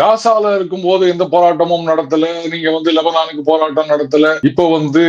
காசால இருக்கும் போது எந்த போராட்டமும் நடத்தல. நீங்க வந்து லெபனானுக்கு போராட்டம் நடத்தல. இப்ப வந்து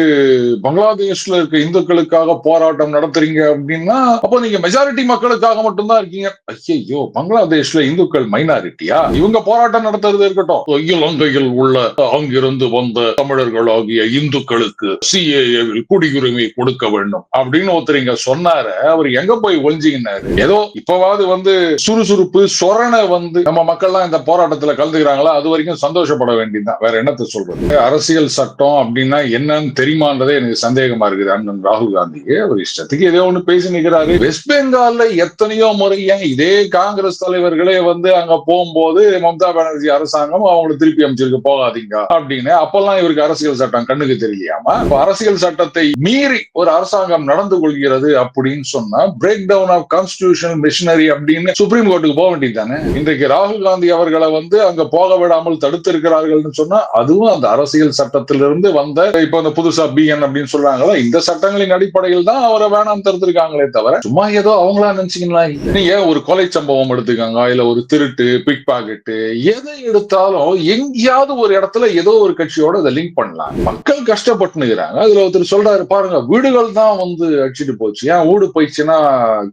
பங்களாதேஷ்ல இருக்க இந்துக்களுக்காக போராட்டம் நடத்துறீங்க அப்படின்னா அப்போ நீங்க மெஜாரிட்டி மக்களுக்காக மட்டும்தான் இருக்கீங்க. ஐயோ பங்களாதேஷ்ல இந்துக்கள் மைனாரிட்டியா இவங்க போராட்டம் நடத்துறது இருக்கட்டும். இலங்கையில் உள்ள அங்கிருந்து வந்த தமிழர்கள் ஆகிய இந்துக்களுக்கு சிஏஏவில் குடியுரிமை கொடுக்க வேண்டும் அப்படின்னு ஒருத்தர் இங்க சொன்னாரு. அவர் எங்க போய் ஒழிஞ்சிக்கினாரு ஏதோ இப்பவாவது வந்து சுறுசுறுப்பு சொரண வந்து நம்ம மக்கள்லாம் இந்த போராட்டத்துல கலந்துக்கிறாங்களா? அது வரைக்கும் சந்தோஷப்பட வேண்டியதுதான். வேற என்னத்தை சொல்றது? அரசியல் சட்டம் அப்படின்னா என்னன்னு தெரியுமான்றதே எனக்கு சந்தேகமா இருக்குது. அண்ணன் ராகுல் காந்திக்கு அவர் இஷ்டத்துக்கு ஏதோ ஒண்ணு பேசி நிற்கிறாரு வெஸ்ட் பெங்கால்ல எத்தனையோ முறை ஏன் இதே காங்கிரஸ் தலைவர்களே வந்து அங்க போகும்போது மம்தா பானர்ஜி அரசாங்கம் அவங்களை திருப்பி அமைச்சிருக்கு போகாதீங்க அப்படின்னு. அப்பெல்லாம் இவருக்கு அரசியல் சட்டம் கண்ணுக்கு தெரியாம அரசியல் சட்டத்தை மீறி ஒரு அரசாங்கம் நடந்து கொள்கிறது அப்படின்னு சொன்னா break down of constitutional machinery அப்படின்னு சுப்ரீம் கோர்ட்டுக்கு போக வேண்டியது தானே இன்றைக்கு ராகுல் காந்தி அவர்களை வந்து அங்க போக விடாமல் தடுத்து இருக்கிறார்கள்னு சொன்னா அதுவும் அந்த அரசியல் சட்டத்திலிருந்து வந்த இப்ப அந்த புதுசா பிஎன் அப்படின்னு சொல்றாங்களா இந்த சட்டங்களின் அடிப்படையில் தான் அவரை வேணாம் தடுத்திருக்காங்களே தவிர சும்மா ஏதோ அவங்களா நினைச்சீங்களா நீங்க ஒரு கொலை சம்பவம் எடுத்துக்காங்க இல்ல ஒரு திருட்டு பிக் பாக்கெட்டு எதை எடுத்தாலும் எங்கேயாவது ஒரு இடத்துல ஏதோ ஒரு கட்சியோட அதை லிங்க் பண்ணலாம். மக்கள் கஷ்டப்பட்டுனுக்கிறாங்க. அதுல ஒருத்தர் சொல்றாரு பாருங்க வீடுகள் தான் வந்து அடிச்சிட்டு போச்சு. ஏன் வீடு போயிடுச்சுன்னா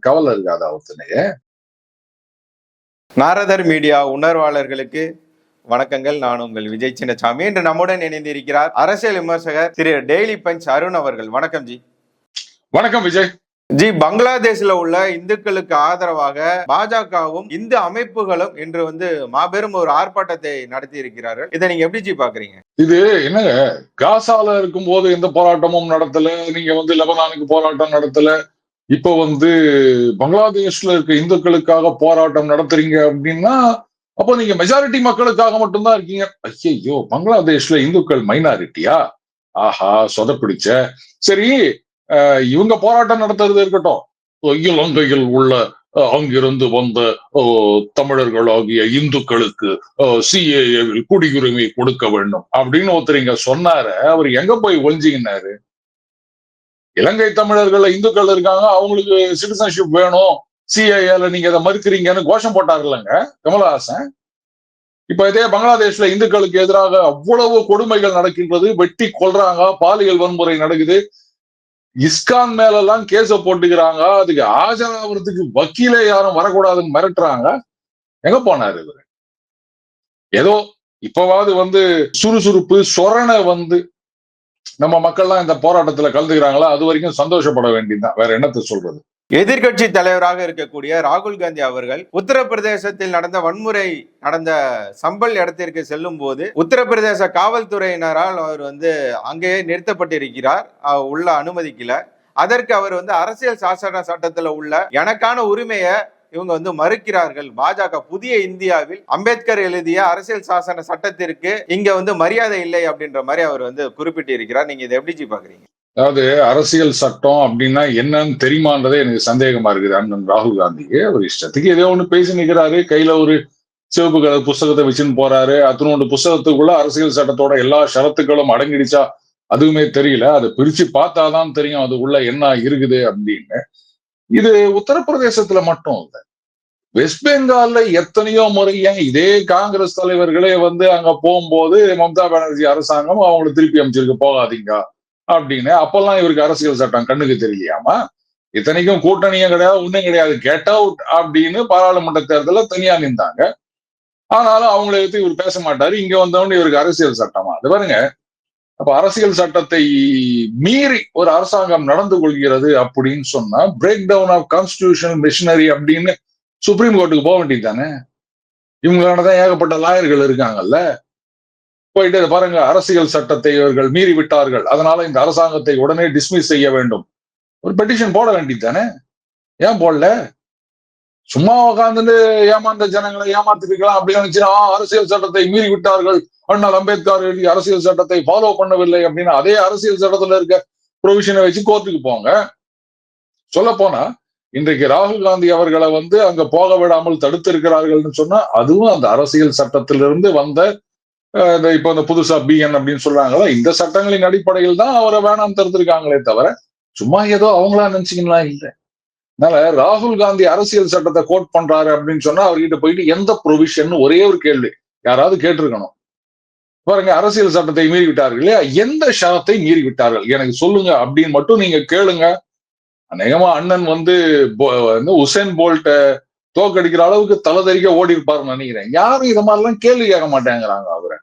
கவலை இருக்காது ஒருத்தனையே நாரதர் மீடியா உணர்வாளர்களுக்கு வணக்கங்கள். நான் உங்கள் விஜய் சின்னசாமி. இன்று நம்முடன் இணைந்திருக்கிறார் அரசியல் விமர்சகர் திரு டெய்லி பஞ்ச் அருண் அவர்கள். வணக்கம் ஜி. வணக்கம் விஜய். ஜி பங்களாதேஷ்ல உள்ள இந்துக்களுக்கு ஆதரவாக பாஜகவும் இந்து அமைப்புகளும் இன்று வந்து மாபெரும் ஒரு ஆர்ப்பாட்டத்தை நடத்தி இருக்கிறார்கள் இதை நீங்க எப்படி ஜி பாக்குறீங்க இது என்னங்க காசால இருக்கும் போது எந்த போராட்டமும் நடத்தல. நீங்க வந்து லெபனானுக்கு போராட்டம் நடத்தல. இப்ப வந்து பங்களாதேஷ்ல இருக்க இந்துக்களுக்காக போராட்டம் நடத்துறீங்க அப்படின்னா அப்போ நீங்க மெஜாரிட்டி மக்களுக்காக மட்டும்தான் இருக்கீங்க. ஐயோ பங்களாதேஷ்ல இந்துக்கள் மைனாரிட்டியா ஆஹா சொத பிடிச்ச சரி இவங்க போராட்டம் நடத்துறது இருக்கட்டும். இலங்கையில் உள்ள அங்கிருந்து வந்த தமிழர்களாகிய தமிழர்கள் ஆகிய இந்துக்களுக்கு சிஏஏவில் குடியுரிமை கொடுக்க வேண்டும் அப்படின்னு ஒருத்தர் இங்க சொன்னாரு. அவர் எங்க போய் ஒழிஞ்சிக்கினாரு இலங்கை தமிழர்கள் இந்துக்கள் இருக்காங்க அவங்களுக்கு சிட்டிசன்ஷிப் வேணும். சிஐஏல நீங்க இதை மறுக்கிறீங்கன்னு கோஷம் போட்டார் இல்லைங்க கமலஹாசன். இப்ப இதே பங்களாதேஷ்ல இந்துக்களுக்கு எதிராக அவ்வளவு கொடுமைகள் நடக்கின்றது வெட்டி கொல்றாங்க பாலியல் வன்முறை நடக்குது. இஸ்கான் மேல எல்லாம் கேஸ போட்டுக்கிறாங்க அதுக்கு ஆஜராகிறதுக்கு வக்கீலே யாரும் வரக்கூடாதுன்னு மிரட்டுறாங்க. எங்க போனாரு இவரு? ஏதோ இப்பவாவது வந்து சுறுசுறுப்பு சொரண வந்து நம்ம மக்கள்லாம் இந்த போராட்டத்துல கலந்துக்கிறாங்களா? அது வரைக்கும் சந்தோஷப்பட வேண்டியதுதான். வேற என்னத்தை சொல்றது? எதிர்கட்சி தலைவராக இருக்கக்கூடிய ராகுல் காந்தி அவர்கள் உத்தரப்பிரதேசத்தில் நடந்த வன்முறை நடந்த சம்பல் இடத்திற்கு செல்லும் போது உத்தரப்பிரதேச காவல்துறையினரால் அவர் வந்து அங்கேயே நிறுத்தப்பட்டிருக்கிறார். உள்ள அனுமதிக்கல. அதற்கு அவர் வந்து அரசியல் சாசன சட்டத்துல உள்ள எனக்கான உரிமையை இவங்க வந்து மறுக்கிறார்கள். பாஜக புதிய இந்தியாவில் அம்பேத்கர் எழுதிய அரசியல் சாசன சட்டத்திற்கு இங்க வந்து மரியாதை இல்லை அப்படின்ற மாதிரி அவர் வந்து குறிப்பிட்டு இருக்கிறார் நீங்க இதை எப்படி பாக்குறீங்க அதாவது அரசியல் சட்டம் அப்படின்னா என்னன்னு தெரியுமான்றதே எனக்கு சந்தேகமா இருக்குது. அண்ணன் ராகுல் காந்திக்கு ஒரு இஷ்டத்துக்கு ஏதோ ஒண்ணு பேசி நிக்கிறாரு. கையில ஒரு சிவப்பு கலர் புஸ்தகத்தை வச்சுன்னு போறாரு. அத்தனோட புஸ்தகத்துக்குள்ள அரசியல் சட்டத்தோட எல்லா ஷரத்துக்களும் அடங்கிடுச்சா? அதுவுமே தெரியல. அதை பிரிச்சு பார்த்தாதான் தெரியும். அது உள்ள என்ன இருக்குது அப்படின்னு. இது உத்தரப்பிரதேசத்துல மட்டும் இல்ல. வெஸ்ட் பெங்கால்ல எத்தனையோ முறை ஏன் இதே காங்கிரஸ் தலைவர்களே வந்து அங்க போகும்போது மம்தா பானர்ஜி அரசாங்கம் அவங்களை திருப்பி அமைச்சிருக்கு போகாதீங்க அப்படின்னு. அப்பெல்லாம் இவருக்கு அரசியல் சட்டம் கண்ணுக்கு தெரியாம இத்தனைக்கும் கூட்டணியும் கிடையாது ஒண்ணும் கிடையாது. கெட் அவுட் அப்படின்னு பாராளுமன்ற தேர்தலில் தனியா நின்றாங்க. ஆனாலும் அவங்கள எடுத்து இவர் பேச மாட்டாரு. இங்க வந்தவொடனே இவருக்கு அரசியல் சட்டமா. அது பாருங்க அப்ப அரசியல் சட்டத்தை மீறி ஒரு அரசாங்கம் நடந்து கொள்கிறது அப்படின்னு சொன்னா break down of constitutional machinery அப்படின்னு சுப்ரீம் கோர்ட்டுக்கு போக வேண்டியது தானே இவங்களானதான் ஏகப்பட்ட லாயர்கள் இருக்காங்கல்ல? போயிட்டு பாருங்க அரசியல் சட்டத்தை இவர்கள் மீறி விட்டார்கள் அதனால இந்த அரசாங்கத்தை உடனே டிஸ்மிஸ் செய்ய வேண்டும். ஒரு பெட்டிஷன் போட வேண்டியது தானே ஏன் போடல? சும்மா உட்காந்துட்டு ஏமாந்த ஜனங்களை ஏமாத்திருக்கலாம் அப்படின்னு நினைச்சுன்னா அரசியல் சட்டத்தை மீறி விட்டார்கள் அண்ணல் அம்பேத்கர் எழுதிய அரசியல் சட்டத்தை ஃபாலோ பண்ணவில்லை அப்படின்னு அதே அரசியல் சட்டத்துல இருக்க ப்ரொவிஷனை வச்சு கோர்ட்டுக்கு போங்க. சொல்ல போனா இன்றைக்கு ராகுல் காந்தி அவர்களை வந்து அங்க போக விடாமல் தடுத்து இருக்கிறார்கள்னு சொன்னா அதுவும் அந்த அரசியல் சட்டத்திலிருந்து வந்த இந்த இப்ப இந்த புதுசா பிஎன் அப்படின்னு சொல்றாங்களா இந்த சட்டங்களின் அடிப்படையில் தான் அவரை வேணாம் தடுத்திருக்காங்களே தவிர சும்மா ஏதோ அவங்களா நினைச்சிக்கலாம் இல்லை. அதனால ராகுல் காந்தி அரசியல் சட்டத்தை கோட் பண்றாரு அப்படின்னு சொன்னா அவர்கிட்ட போயிட்டு எந்த ப்ரொவிஷன் ஒரே ஒரு கேள்வி. யாராவது கேட்டிருக்கணும். பாருங்க அரசியல் சட்டத்தை மீறி விட்டார்கள் இல்லையா? எந்த சட்டத்தை மீறி விட்டார்கள் எனக்கு சொல்லுங்க அப்படின்னு மட்டும் நீங்க கேளுங்க. அநேகமா அண்ணன் வந்து போ- வந்து உசேன் போல்ட்ட தோக்கடிக்கிற அளவுக்கு தலதறிக்க ஓடி இருப்பாருன்னு நினைக்கிறேன். யாரும் இதை மாதிரிலாம் கேள்வி கேட்க மாட்டேங்கிறாங்க அவரை.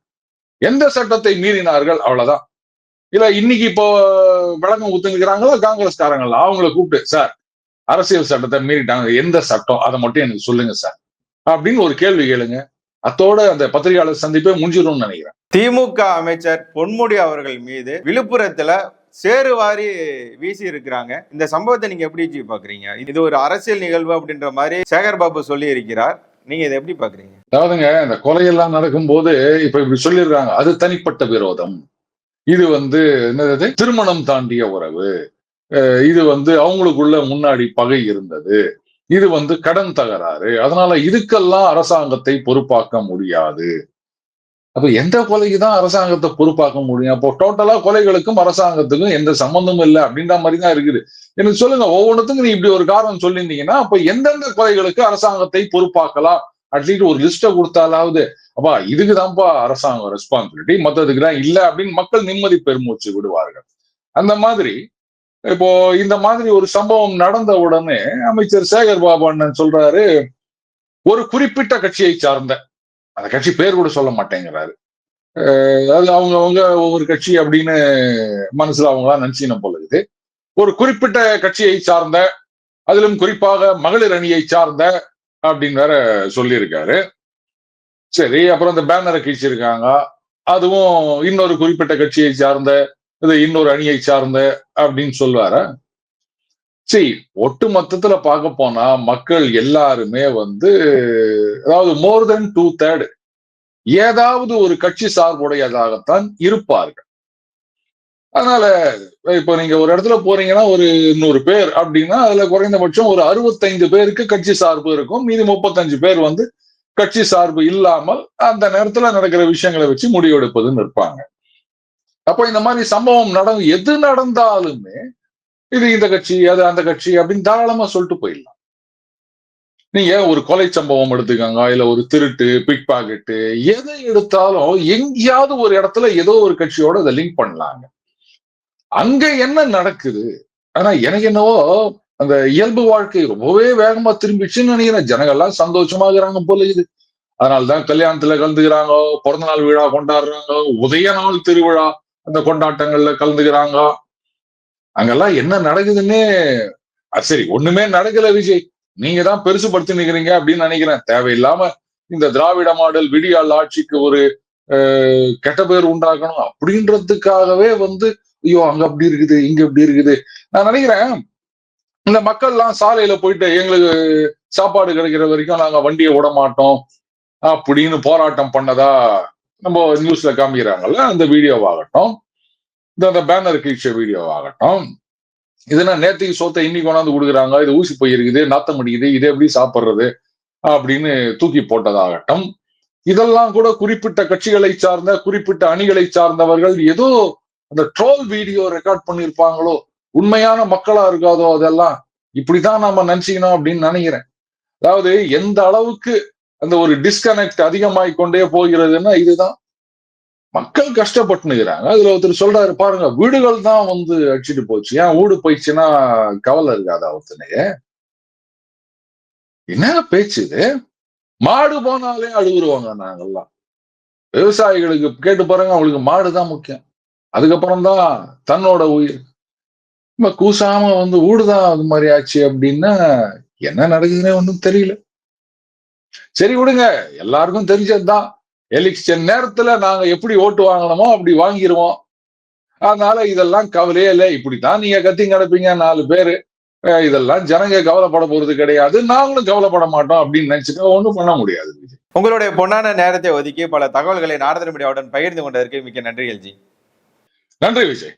எந்த சட்டத்தை மீறினார்கள்? அவ்வளவுதான். இல்ல இன்னைக்கு இப்போ விளக்கம் ஊத்துங்கிறாங்களா காங்கிரஸ்காரங்களா? அவங்கள கூப்பிட்டு சார் அரசியல் சட்டத்தை மீறிட்டாங்க. எந்த சட்டம்? அதை மட்டும் எனக்கு சொல்லுங்க சார் அப்படின்னு ஒரு கேள்வி கேளுங்க. அத்தோட அந்த பத்திரிகையாளர் சந்திப்பே முடிஞ்சிடும்னு நினைக்கிறேன். திமுக அமைச்சர் பொன்முடி அவர்கள் மீது விழுப்புரத்துல சேறுவாரி வீசி இருக்கிறாங்க இந்த சம்பவத்தை நீங்க எப்படி பாக்குறீங்க? இது ஒரு அரசியல் நிகழ்வு அப்படின்ற மாதிரி சேகர் பாபு சொல்லி இருக்கிறார் நீங்க இதை எப்படி பாக்குறீங்க? அதாவதுங்க இந்த கொலையெல்லாம் நடக்கும்போது இப்ப இப்படி சொல்லிடுறாங்க அது தனிப்பட்ட விரோதம். இது வந்து என்னது திருமணம் தாண்டிய உறவு. இது வந்து அவங்களுக்குள்ள முன்னாடி பகை இருந்தது. இது வந்து கடன் தகராறு. அதனால இதுக்கெல்லாம் அரசாங்கத்தை பொறுப்பாக்க முடியாது. அப்ப எந்த கொலைக்கு தான் அரசாங்கத்தை பொறுப்பாக்க முடியும்? அப்போ டோட்டலா கொலைகளுக்கும் அரசாங்கத்துக்கும் எந்த சம்பந்தமும் இல்லை அப்படின்ற மாதிரி தான் இருக்குது. எனக்கு சொல்லுங்க ஒவ்வொன்றுத்துக்கும் நீ இப்படி ஒரு காரணம் சொல்லியிருந்தீங்கன்னா அப்ப எந்தெந்த கொலைகளுக்கு அரசாங்கத்தை பொறுப்பாக்கலாம் அட்லீஸ்ட் ஒரு லிஸ்ட்டை கொடுத்தாலாவது அப்பா இதுக்குதான்ப்பா அரசாங்கம் ரெஸ்பான்சிபிலிட்டி மத்ததுக்கு தான் இல்ல அப்படின்னு மக்கள் நிம்மதி பெருமூச்சு விடுவார்கள். அந்த மாதிரி இப்போ இந்த மாதிரி ஒரு சம்பவம் நடந்த உடனே அமைச்சர் சேகர் பாபு அண்ணன் சொல்றாரு ஒரு குறிப்பிட்ட கட்சியை சார்ந்த அந்த கட்சி பேர் கூட சொல்ல மாட்டேங்கிறாரு. அது அவங்க அவங்க ஒவ்வொரு கட்சி அப்படின்னு மனசுல அவங்களா நினைச்சின போல இருக்குது. ஒரு குறிப்பிட்ட கட்சியை சார்ந்த அதிலும் குறிப்பாக மகளிர் அணியை சார்ந்த அப்படின்னு வேற சொல்லியிருக்காரு. சரி அப்புறம் இந்த பேனரை கிழிச்சிருக்காங்க. அதுவும் இன்னொரு குறிப்பிட்ட கட்சியை சார்ந்த இது இன்னொரு அணியை சார்ந்த அப்படின்னு சொல்லுவார. சரி ஒட்டு மொத்தத்துல பார்க்க போனா மக்கள் எல்லாருமே வந்து அதாவது மோர் தென் டூ தேர்ட் ஏதாவது ஒரு கட்சி சார்புடையதாகத்தான் இருப்பார்கள். அதனால இப்போ நீங்க ஒரு இடத்துல போறீங்கன்னா ஒரு நூறு பேர் அப்படின்னா அதுல குறைந்தபட்சம் ஒரு அறுபத்தைந்து பேருக்கு கட்சி சார்பு இருக்கும். மீதி முப்பத்தஞ்சு பேர் வந்து கட்சி சார்பு இல்லாமல் அந்த நேரத்துல நடக்கிற விஷயங்களை வச்சு முடிவெடுப்பதுன்னு இருப்பாங்க. அப்போ இந்த மாதிரி சம்பவம் நடந்து எது நடந்தாலுமே இது இந்த கட்சி அது அந்த கட்சி அப்படின்னு தாராளமா சொல்லிட்டு போயிடலாம். நீங்க ஒரு கொலை சம்பவம் எடுத்துக்கோங்க இல்ல ஒரு திருட்டு பிக் பாக்கெட்டு எதை எடுத்தாலும் எங்கேயாவது ஒரு இடத்துல ஏதோ ஒரு கட்சியோட இதை லிங்க் பண்ணலாங்க. அங்க என்ன நடக்குது? ஆனா எனக்கு என்னவோ அந்த இயல்பு வாழ்க்கை ரொம்பவே வேகமா திரும்பிச்சுன்னு நினைக்கிறேன். ஜனங்கள்லாம் சந்தோஷமா இருக்கிறாங்க போல இது அதனாலதான் கல்யாணத்துல கலந்துக்கிறாங்க பிறந்த நாள் விழா கொண்டாடுறாங்க உதய நாள் திருவிழா அந்த கொண்டாட்டங்கள்ல கலந்துக்கிறாங்க அங்கெல்லாம் என்ன நடக்குதுன்னே சரி ஒண்ணுமே நடக்கல விஜய். நீங்க தான் பெருசுபடுத்தி நிக்கிறீங்க அப்படின்னு நினைக்கிறேன். தேவையில்லாம இந்த திராவிட மாடல் விடியால் ஆட்சிக்கு ஒரு அஹ், கெட்ட பேர் உண்டாக்கணும் அப்படின்றதுக்காகவே வந்து ஐயோ அங்க அப்படி இருக்குது இங்க இப்படி இருக்குது. நான் நினைக்கிறேன் இந்த மக்கள்லாம் சாலையில போயிட்டு எங்களுக்கு சாப்பாடு கிடைக்கிற வரைக்கும் நாங்க வண்டியை விட மாட்டோம் அப்படின்னு போராட்டம் பண்ணதா நம்ம நியூஸ்ல காமிக்கிறாங்கல்ல அந்த வீடியோவாகட்டும் இந்த அந்த பேனர் கீழ்ச்ச வீடியோவாகட்டும் இதுனா நேத்துக்கு சோத்தை இன்னைக்கு கொண்டாந்து கொடுக்குறாங்க இது ஊசி போயிருக்குது நாத்தம் அடிக்குது இதை எப்படி சாப்பிடுறது அப்படின்னு தூக்கி போட்டதாகட்டும். இதெல்லாம் கூட குறிப்பிட்ட கட்சிகளை சார்ந்த குறிப்பிட்ட அணிகளை சார்ந்தவர்கள் ஏதோ அந்த ட்ரோல் வீடியோ ரெக்கார்ட் பண்ணியிருப்பாங்களோ உண்மையான மக்களா இருக்காதோ அதெல்லாம் இப்படிதான் நாம நினைச்சிக்கணும் அப்படின்னு நினைக்கிறேன். அதாவது எந்த அளவுக்கு அந்த ஒரு டிஸ்கனெக்ட் அதிகமாய் கொண்டே போகிறதுன்னா இதுதான். மக்கள் கஷ்டப்பட்டுனுக்கிறாங்க அதுல ஒருத்தர் சொல்றாரு பாருங்க வீடுகள் தான் வந்து அடிச்சிட்டு போச்சு. ஏன் வீடு போயிடுச்சுன்னா கவலை இருக்காதா ஒருத்தனையே என்ன பேச்சு இது? மாடு போனாலே அழுகுருவாங்க நாங்கெல்லாம். விவசாயிகளுக்கு கேட்டு பாருங்க அவங்களுக்கு மாடு தான் முக்கியம். அதுக்கப்புறம் தான் தன்னோட உயிர். கூசாம வந்து ஊடுதான் அது மாதிரி ஆச்சு அப்படின்னா என்ன நடக்குதுன்னே ஒன்றும் தெரியல. சரி விடுங்க எல்லாருக்கும் தெரிஞ்சதுதான். எலெக்ஷன் நேரத்துல நாங்க எப்படி ஓட்டு வாங்கணுமோ அப்படி வாங்கிருவோம். அதனால இதெல்லாம் கவலையே இல்லை. இப்படித்தான் நீங்க கத்தி கிடப்பீங்க நாலு பேரு. இதெல்லாம் ஜனங்க கவலைப்பட போறது கிடையாது. நாங்களும் கவலைப்பட மாட்டோம் அப்படின்னு நினைச்சுட்டு ஒண்ணும் பண்ண முடியாது. உங்களுடைய பொன்னான நேரத்தை ஒதுக்கி பல தகவல்களை நாரதன் மீடியாவுடன் பகிர்ந்து கொண்டதற்கு மிக்க நன்றி எல்ஜி. நன்றி விஜய்.